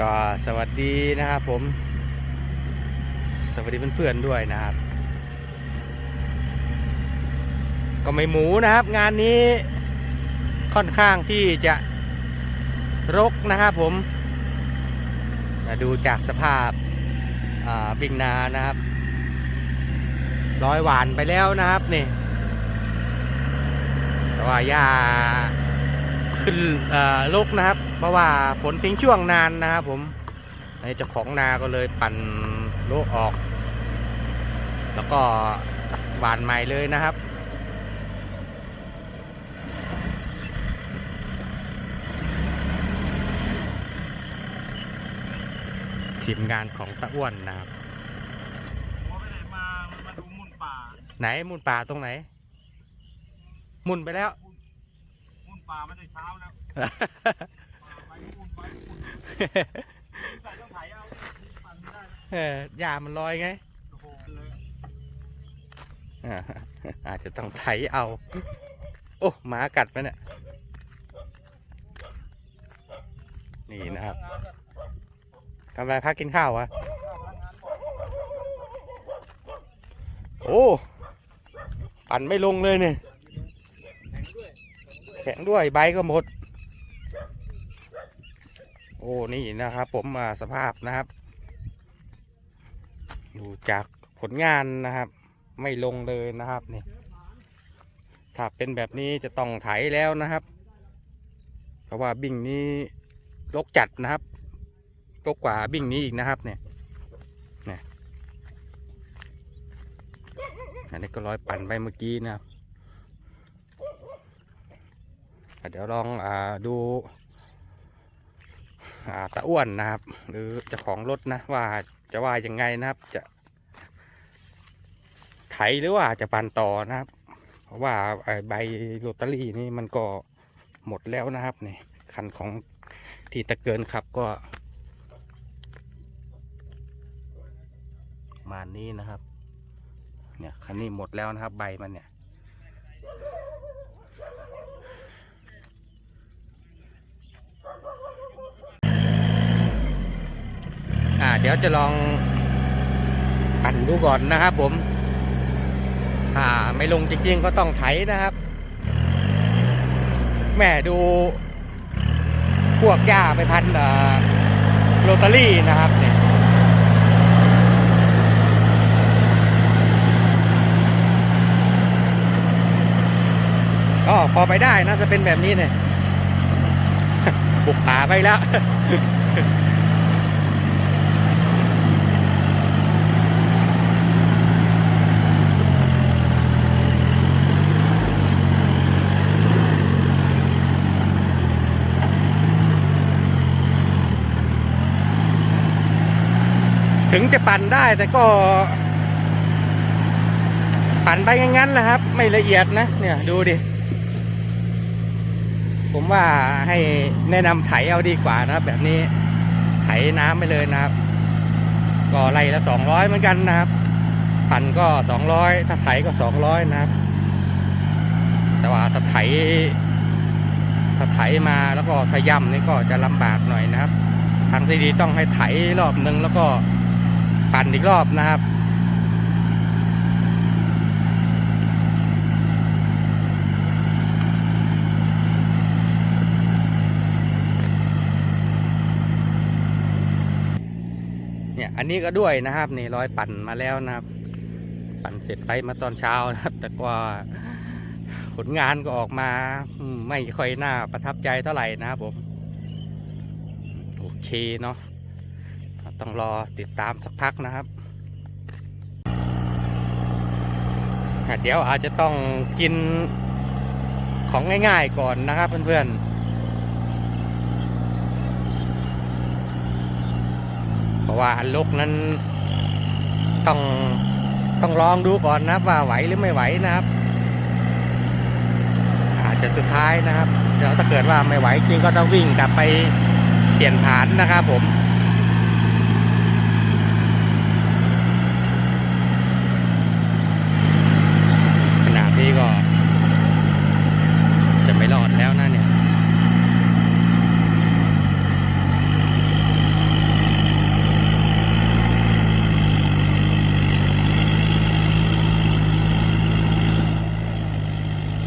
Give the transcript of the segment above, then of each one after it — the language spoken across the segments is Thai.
ก็สวัสดีนะครับผม สวัสดีเพื่อนๆด้วยนะครับ ก็ไม่หมูนะครับ งานนี้ค่อนข้างที่จะรกนะครับผมมาดูจากสภาพาบิงนานะครับร้อยหวานไปแล้วนะครับนี่แต่ว่าหญ้าขึ้นเอ่อรกนะครับ เพราะว่าฝนทิ้งช่วงนานนะครับผมไอ้เจ้าของนาก็เลยปั่นโลกออก แล้วก็หวานใหม่เลยนะครับทีมงานของตะอ้วนนะครับพอไปไหนมามันมาดูมุนป่าไหนมุนป่าตรงไหน มุนไปแล้ว มุนป่าไม่ได้เช้าแล้วไปมุนไปมุน ใส่ต้องไถเอาปั่นได้เออหญ้ามันลอยไงโอ้โหเลยอ่าอาจจะต้องไถเอา โอ้หมากัดไปเนี่ยนี่นะครับงานก็ทำไรพักกินข้าววะโอ้ปั่นไม่ลงเลยเนี่ยแข็งด้วยใบก็หมด อ้นี่นะครับ ผมมาสภาพนะครับ ดูจากผลงานนะครับ ไม่ลงเลยนะครับนี่ถ้าเป็นแบบนี้จะต้องไถแล้วนะครับ เพราะว่าบิ่งนี้รกจัดนะครับรกกว่าบิ่งนี้อีกนะครับ เนี่ยเนี่ยอันนี้ก็ร้อยปั่นไปเมื่อกี้นะครับเดี๋ยวลองอดู ตะอ้วนนะครับ หรือเจ้าของรถนะว่าจะว่ายังไงนะครับ จะไถหรือว่าจะปันต่อนะครับ เพราะว่าใบโรตารี่นี่มันก็หมดแล้วนะครับนี่คันของที่ตะเกินครับก็มานี้นะครับ เนี่ยคันนี้หมดแล้วนะครับ ใบมันเนี่ย อ่า เดี๋ยวจะลองปั่นดูก่อนนะครับผมถ้าไม่ลงจริงๆก็ต้องไถนะครับ แม่ดู พวกหญ้าไปพันเอ่อโรตารี่นะครับเนี่ยก็พอไปได้นะจะเป็นแบบนี้เนี่ย บุกป่าไปแล้ว ถึงจะปั่นได้แต่ก็ ปั่นไปงั้นๆแหละครับ ไม่ละเอียดนะ เนี่ยดูดิ ผมว่าให้แนะนำไถเอาดีกว่านะครับ แบบนี้ไถน้ำไปเลยนะครับ ก็ไล่ละสองร้อยเหมือนกันนะครับ ปั่นก็สองร้อยถ้าไถก็สองร้อยนะครับ แต่ว่าถ้าไถถ้าไถมาแล้วก็ขย่ำนี่ก็จะลำบากหน่อยนะครับ ทางที่ดีต้องให้ไถรอบหนึ่งแล้วก็ ปั่นอีกรอบนะครับ เนี่ยอันนี้ก็ด้วยนะครับนี่รอยปั่นมาแล้วนะครับ ปั่นเสร็จไปมาตอนเช้านะครับ แต่ก็ผลงานก็ออกมาไม่ค่อยน่าประทับใจเท่าไหร่นะครับผม โอเคเนาะ ต้องรอติดตามสักพักนะครับเดี๋ยวอาจจะต้องกินของง่ายๆก่อนนะครับเพื่อนๆ เพราะว่าอันลกนั้นต้องต้องลองดูก่อนนะครับว่าไหวหรือไม่ไหวนะครับ อาจจะสุดท้ายนะครับเดี๋ยวถ้าเกิดว่าไม่ไหวจริงก็ต้องวิ่งกลับไปเปลี่ยนฐานนะครับผม ขนาดนี้ก็ จะไม่รอดแล้วนะเนี่ย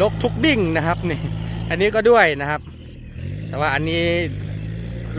ลกทุกดิ่งนะครับนี่ อันนี้ก็ด้วยนะครับ แต่ว่าอันนี้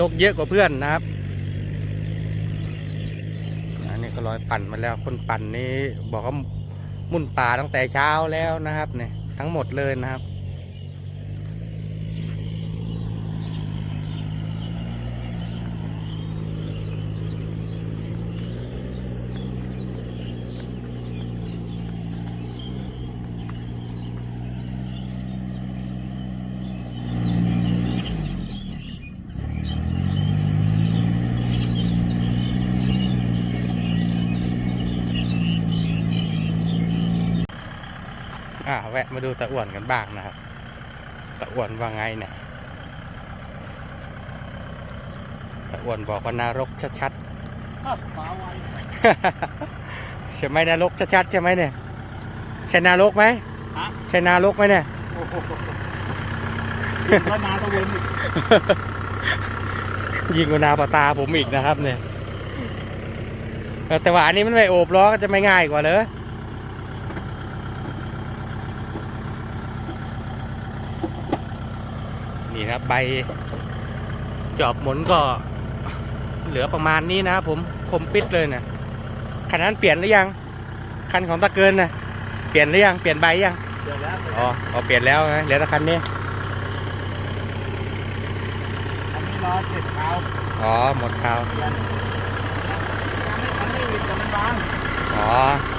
ลกเยอะกว่าเพื่อนนะครับ อันนี้ก็ลอยปั่นมาแล้วคนปั่นนี้บอกว่ามุ่นป่าตั้งแต่เช้าแล้วนะครับเนี่ยทั้งหมดเลยนะครับ อ่าแวะมาดูตะอ้วนกันบ้างนะครับตะอ้วนว่าไงเนี่ยตะอ้วนบอกว่านรกชัดปลาไวๆใช่ไหมนรกชัดๆใช่ไหมเนี่ยใช่นรกไหมฮะใช่นรกไหมเนี่ยโอ้โหแล้วนาตะเวนอีกยิงกว่านาปะตาผมอีกนะครับเนี่ยเออแต่ว่าอันนี้มันไม่โอบล้อก็จะไม่ง่ายกว่าเลย นี่ครับใบจอบหมุนก็เหลือประมาณนี้นะครับผมคมปิดเลยนะคันนั้นเปลี่ยนหรือยัง คันของตะเกินนะเปลี่ยนหรือยังเปลี่ยนใบยังเดี๋ยวแล้วอ๋ออ๋อเปลี่ยนแล้วนะเหลือแต่คันนี้อันนี้รอเจ็ดเท้าอ๋อหมดคราวเปลี่ยนอันนี้อั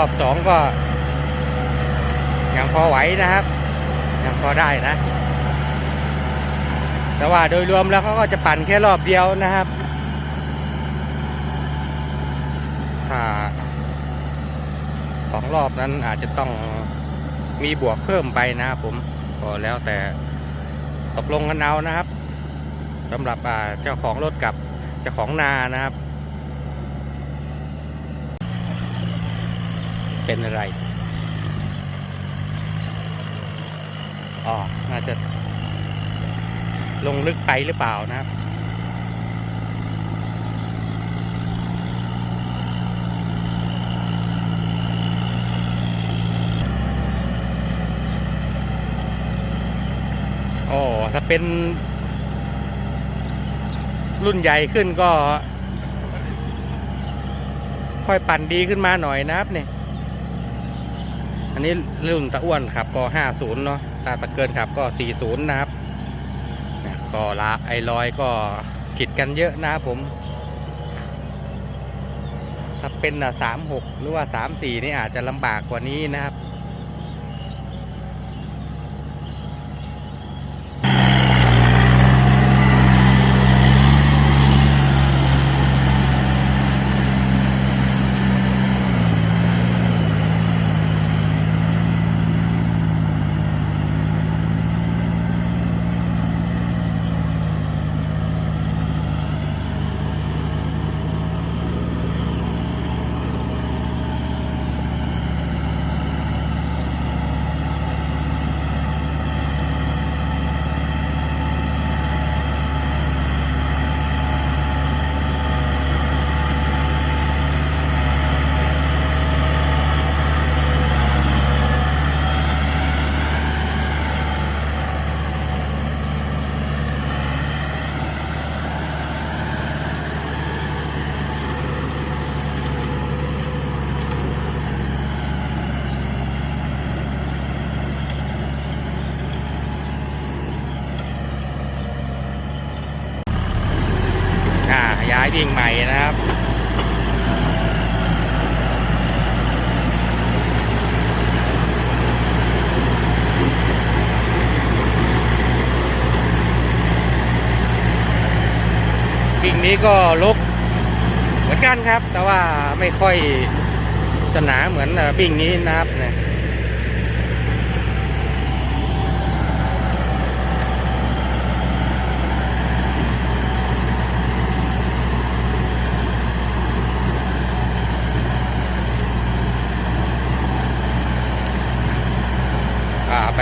อ๋อโอ้รอบสองก็ ยังพอไหวนะครับ ยังพอได้นะ แต่ว่าโดยรวมแล้วเขาก็จะปั่นแค่รอบเดียวนะครับถ้าสองรอบนั้นอาจจะต้องมีบวกเพิ่มไปนะครับผมก็แล้วแต่ตกลงกันเอานะครับสำหรับเจ้าของรถกับเจ้าของนานะครับ เป็นอะไรอ๋อน่าจะลงลึกไปหรือเปล่านะครับโอ้ถ้าเป็น รุ่นใหญ่ขึ้นก็ ค่อยปั่นดีขึ้นมาหน่อยนะครับเนี่ย อันนี้รุ่นตะอ้วนครับก็50 เนาะตาตะเกินครับก็ 40 นะครับก็ละไอรอยก็ขิดกันเยอะนะครับผม ถ้าเป็นอะ36หรือว่า34นี่อาจจะลำบากกว่านี้นะครับ ยิ่งใหม่นะครับกิ่งนี้ก็ลกเหมือนกันครับ แต่ว่าไม่ค่อยจะหนาเหมือนบิ่งนี้นะครับเนี่ย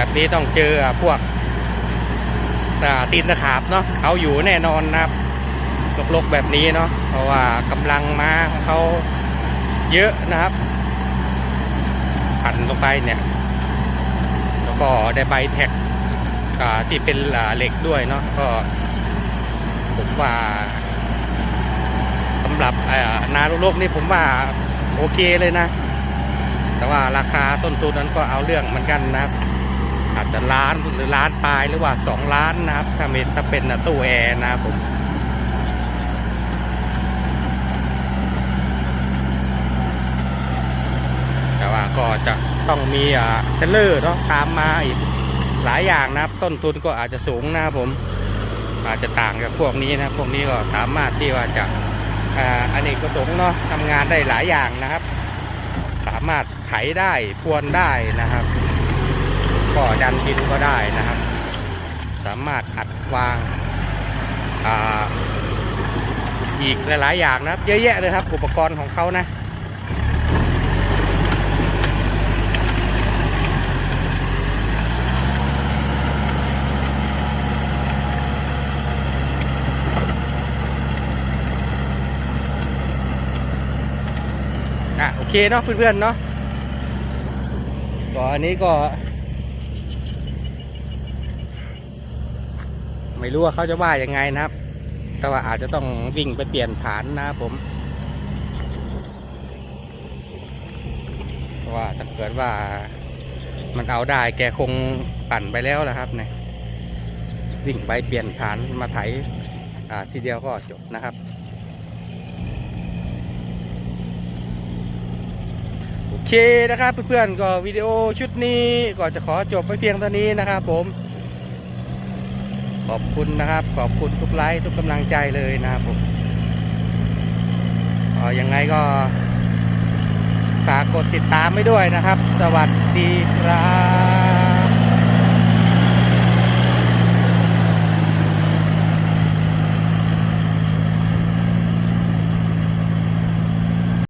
แบบนี้ต้องเจอพวกตีนตะขาบเนาะเอาอยู่แน่นอนนะครับลกๆแบบนี้เนาะเพราะว่ากำลังมาของเขาเยอะนะครับผันลงไปเนี่ยแล้วก็ได้ใบแท็กที่เป็นเหล็กด้วยเนาะก็ผมว่าสำหรับอ่านาลูกๆนี่ผมว่าโอเคเลยนะ แต่ว่าราคาต้นทุนนั้นก็เอาเรื่องเหมือนกันนะครับ อาจจะล้านหรือล้านปลายหรือว่าสองล้านนะครับ ถ้าเป็นถ้าเป็นตู้แอร์นะครับผมแต่ว่าก็จะต้องมีเทรลเลอร์เนาะตามมาอีกหลายอย่างนะครับ ต้นทุนก็อาจจะสูงนะครับผม อาจจะต่างกับพวกนี้นะพวกนี้ก็สามารถที่ว่าจะอ่าอเนกประสงเนาะทำงานได้หลายอย่างนะครับ สามารถไถได้พรวนได้นะครับ ก็ดันดินก็ได้นะครับ สามารถอัดวางออีกหลายๆอย่างนะครับ เยอะแยะเลยครับ อุปกรณ์ของเขานะอะโอเคเนาะเพื่อนๆเนาะก็อันนี้ก็ ไม่รู้ว่าเขาจะว่ายังไงนะครับ แต่ว่าอาจจะต้องวิ่งไปเปลี่ยนฐานนะครับผมเพราะว่าถ้าเกิดว่ามันเอาได้แกคงปั่นไปแล้วนะครับเนี่ยวิ่งไปเปลี่ยนฐานมาไถอ่าทีเดียวก็จบนะครับโอเคนะครับเพื่อนๆก็วิดีโอชุดนี้ก็จะขอจบไปเพียงเท่านี้นะครับผม ขอบคุณนะครับ ขอบคุณทุกไลค์ทุกกำลังใจเลยนะครับผมออยังไงก็ฝากกดติดตามไว้ด้วยนะครับ สวัสดีครับ